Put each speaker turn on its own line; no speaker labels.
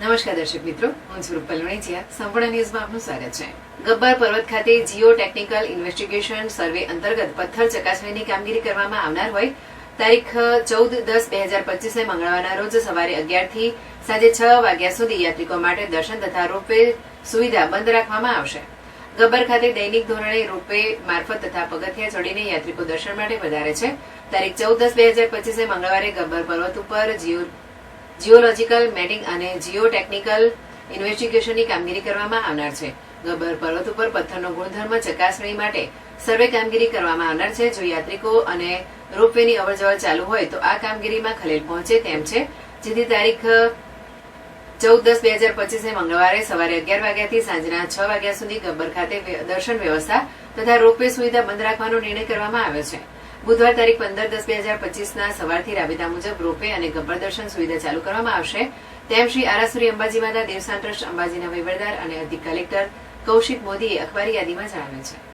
નમસ્કાર દર્શક મિત્રો, હું સ્વરૂપ પલવણીચિયા સંપૂર્ણ ન્યૂઝમાં આપનું સ્વાગત છે. ગબ્બર પર્વત ખાતે જીઓ ટેકનિકલ ઇન્વેસ્ટિગેશન સર્વે અંતર્ગત પથ્થર ચકાસણીની કામગીરી કરવામાં આવનાર હોય. તારીખ, ચૌદ દસ બે હજાર પચીસને મંગળવારના રોજ સવારે અગિયારથી સાંજે છ વાગ્યા સુધી યાત્રિકો માટે દર્શન તથા રોપવે સુવિધા બંધ રાખવામાં આવશે. ગબ્બર ખાતે દૈનિક ધોરણે રોપવે મારફત તથા પગથિયા ચડીને યાત્રિકો દર્શન માટે વધારે છે. તારીખ, ચૌદ દસ બે હજાર પચીસે મંગળવારે ગબ્બર પર્વત ઉપર જીઓ જીઓલોજીકલ, મેડિંગ અને જીઓ ટેકનિકલ ઇન્વેસ્ટિગેશનની કામગીરી કરવામાં આવનાર છે. ગબ્બર પર્વત ઉપર પથ્થરનો ગુણધર્મ ચકાસણી માટે સર્વે કામગીરી કરવામાં આવનાર છે. જો યાત્રિકો અને રોપવેની અવરજવર ચાલુ હોય તો આ કામગીરીમાં ખલેલ પહોંચે તેમ છે. જેથી તારીખ ચૌદ દસ બે હજાર પચીસે મંગળવારે સવારે અગિયાર વાગ્યાથી સાંજના છ વાગ્યા સુધી ગબ્બર ખાતે દર્શન વ્યવસ્થા તથા રોપવે સુવિધા બંધ રાખવાનો નિર્ણય કરવામાં આવ્યો છે. બુધવાર તારીખ પંદર દસ બે હજાર પચીસના સવારથી રાબેતા મુજબ રોપે અને ગબ્બર દર્શન સુવિધા ચાલુ કરવામાં આવશે. તેમ શ્રી આરાસુરી અંબાજી માતા દેવસ્થાન ટ્રસ્ટ અંબાજીના વહીવટદાર અને અધિક કલેક્ટર કૌશિક મોદીએ અખબારી યાદીમાં જણાવ્યું છે.